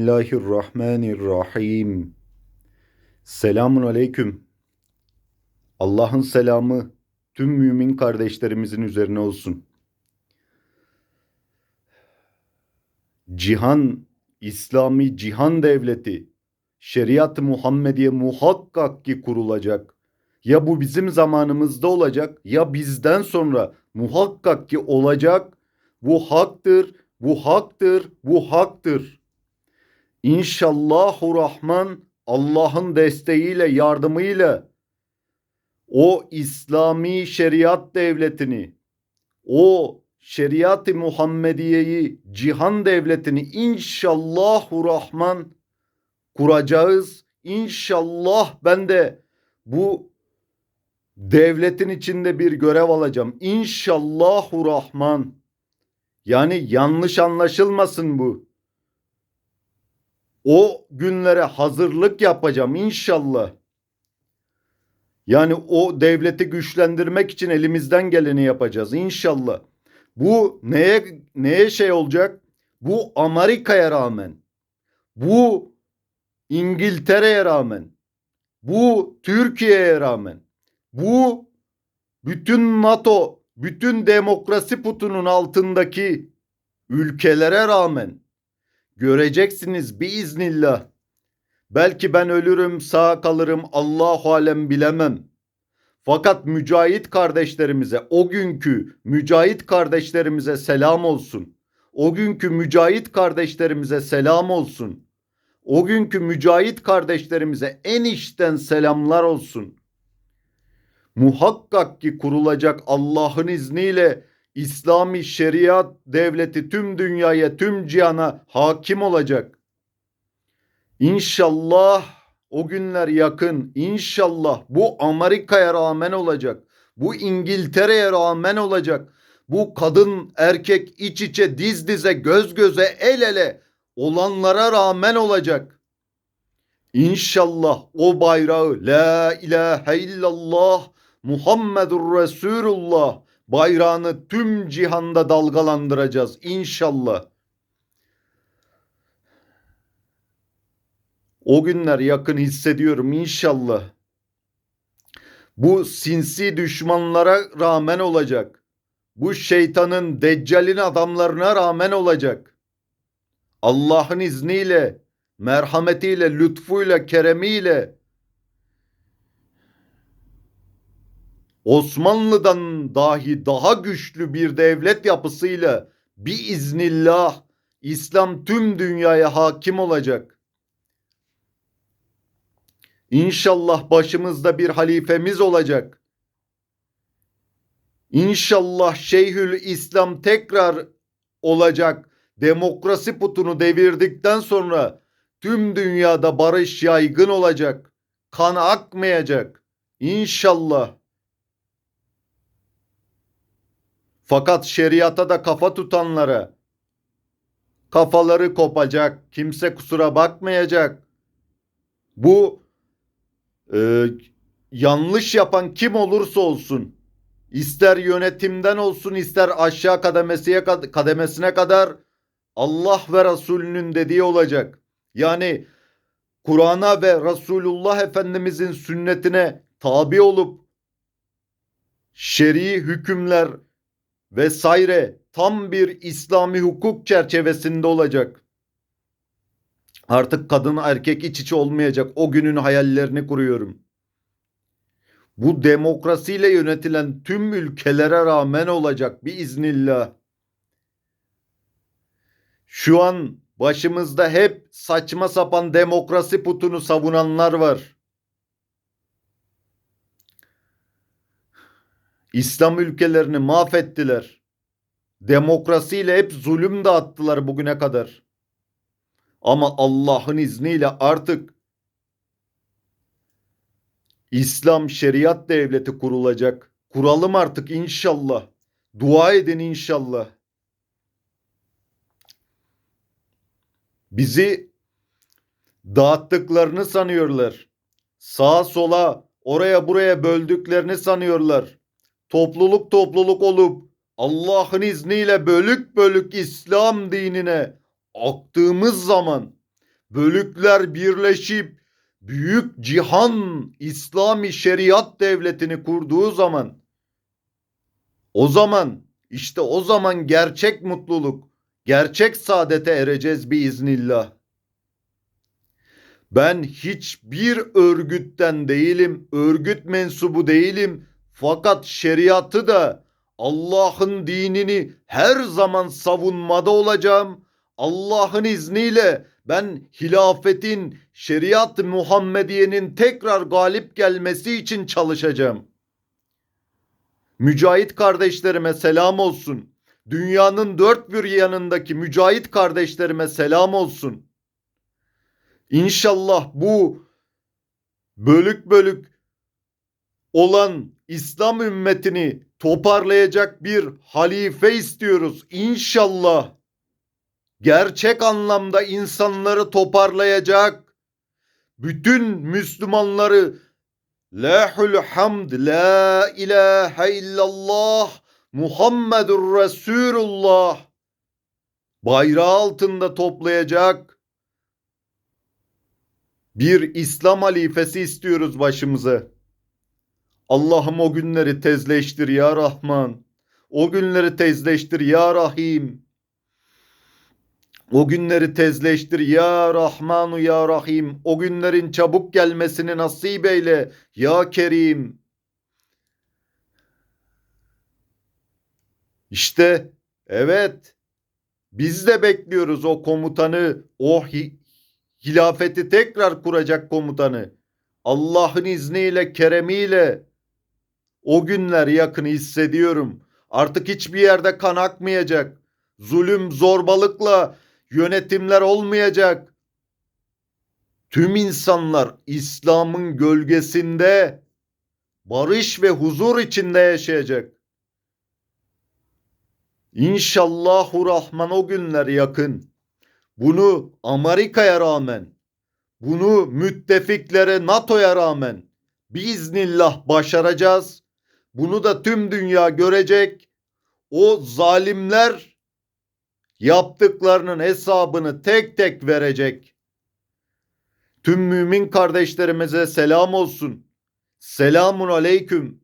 Bismillahirrahmanirrahim. Selamun aleyküm. Allah'ın selamı tüm mümin kardeşlerimizin üzerine olsun. Cihan, İslami cihan devleti, şeriat-ı Muhammediye muhakkak ki kurulacak. Ya bu bizim zamanımızda olacak ya bizden sonra muhakkak ki olacak. Bu haktır, bu haktır, bu haktır. İnşallahu Rahman Allah'ın desteğiyle, yardımıyla o İslami şeriat devletini, o şeriat-ı Muhammediye'yi, cihan devletini inşallahu Rahman kuracağız. İnşallah ben de bu devletin içinde bir görev alacağım. İnşallahu Rahman. Yani yanlış anlaşılmasın bu. O günlere hazırlık yapacağım inşallah. Yani o devleti güçlendirmek için elimizden geleni yapacağız inşallah. Bu neye neye şey olacak? Bu Amerika'ya rağmen, bu İngiltere'ye rağmen, bu Türkiye'ye rağmen, bu bütün NATO, bütün demokrasi putunun altındaki ülkelere rağmen göreceksiniz biiznillah. Belki ben ölürüm, sağ kalırım, Allahu alem bilemem. Fakat mücahit kardeşlerimize, o günkü mücahit kardeşlerimize selam olsun. O günkü mücahit kardeşlerimize selam olsun. O günkü mücahit kardeşlerimize en içten selamlar olsun. Muhakkak ki kurulacak Allah'ın izniyle İslami şeriat devleti tüm dünyaya, tüm cihana hakim olacak. İnşallah o günler yakın. İnşallah bu Amerika'ya rağmen olacak. Bu İngiltere'ye rağmen olacak. Bu kadın erkek iç içe diz dize göz göze el ele olanlara rağmen olacak. İnşallah o bayrağı La ilahe illallah Muhammedur Resulullah bayrağını tüm cihanda dalgalandıracağız inşallah. O günler yakın hissediyorum inşallah. Bu sinsi düşmanlara rağmen olacak. Bu şeytanın, deccalin adamlarına rağmen olacak. Allah'ın izniyle, merhametiyle, lütfuyla, keremiyle Osmanlı'dan dahi daha güçlü bir devlet yapısıyla bir iznillah İslam tüm dünyaya hakim olacak. İnşallah başımızda bir halifemiz olacak. İnşallah Şeyhül İslam tekrar olacak. Demokrasi putunu devirdikten sonra tüm dünyada barış yaygın olacak. Kan akmayacak. İnşallah. Fakat şeriata da kafa tutanlara kafaları kopacak. Kimse kusura bakmayacak. Bu e, yanlış yapan kim olursa olsun ister yönetimden olsun ister aşağı kademesiye kademesine kadar Allah ve Resulünün dediği olacak. Yani Kur'an'a ve Resulullah Efendimizin sünnetine tabi olup şer'i hükümler vesaire tam bir İslami hukuk çerçevesinde olacak. Artık kadın erkek iç içe olmayacak. O günün hayallerini kuruyorum. Bu demokrasiyle yönetilen tüm ülkelere rağmen olacak bir iznillah. Şu an başımızda hep saçma sapan demokrasi putunu savunanlar var. İslam ülkelerini mahvettiler. Demokrasiyle hep zulüm dağıttılar bugüne kadar. Ama Allah'ın izniyle artık İslam şeriat devleti kurulacak. Kuralım artık inşallah. Dua edin inşallah. Bizi dağıttıklarını sanıyorlar. Sağa sola oraya buraya böldüklerini sanıyorlar. Topluluk topluluk olup Allah'ın izniyle bölük bölük İslam dinine aktığımız zaman bölükler birleşip büyük cihan İslami şeriat devletini kurduğu zaman o zaman işte o zaman gerçek mutluluk, gerçek saadete ereceğiz biiznillah. Ben hiçbir örgütten değilim, örgüt mensubu değilim. Fakat şeriatı da Allah'ın dinini her zaman savunmada olacağım. Allah'ın izniyle ben hilafetin, şeriat Muhammediye'nin tekrar galip gelmesi için çalışacağım. Mücahit kardeşlerime selam olsun. Dünyanın dört bir yanındaki mücahit kardeşlerime selam olsun. İnşallah bu bölük bölük olan İslam ümmetini toparlayacak bir halife istiyoruz. İnşallah gerçek anlamda insanları toparlayacak, bütün Müslümanları Lahul hamd la ilahe illallah Muhammedur Resulullah bayrağı altında toplayacak bir İslam halifesi istiyoruz başımıza. Allah'ım o günleri tezleştir ya Rahman. O günleri tezleştir ya Rahim. O günleri tezleştir ya Rahmanu ya Rahim. O günlerin çabuk gelmesini nasip eyle ya Kerim. İşte evet biz de bekliyoruz o komutanı, o hi- hilafeti tekrar kuracak komutanı. Allah'ın izniyle, keremiyle o günler yakın hissediyorum. Artık hiçbir yerde kan akmayacak. Zulüm, zorbalıkla yönetimler olmayacak. Tüm insanlar İslam'ın gölgesinde barış ve huzur içinde yaşayacak. İnşallahu Rahman o günler yakın. Bunu Amerika'ya rağmen, bunu müttefiklere NATO'ya rağmen biiznillah başaracağız. Bunu da tüm dünya görecek. O zalimler yaptıklarının hesabını tek tek verecek. Tüm mümin kardeşlerimize selam olsun. Selamun aleyküm.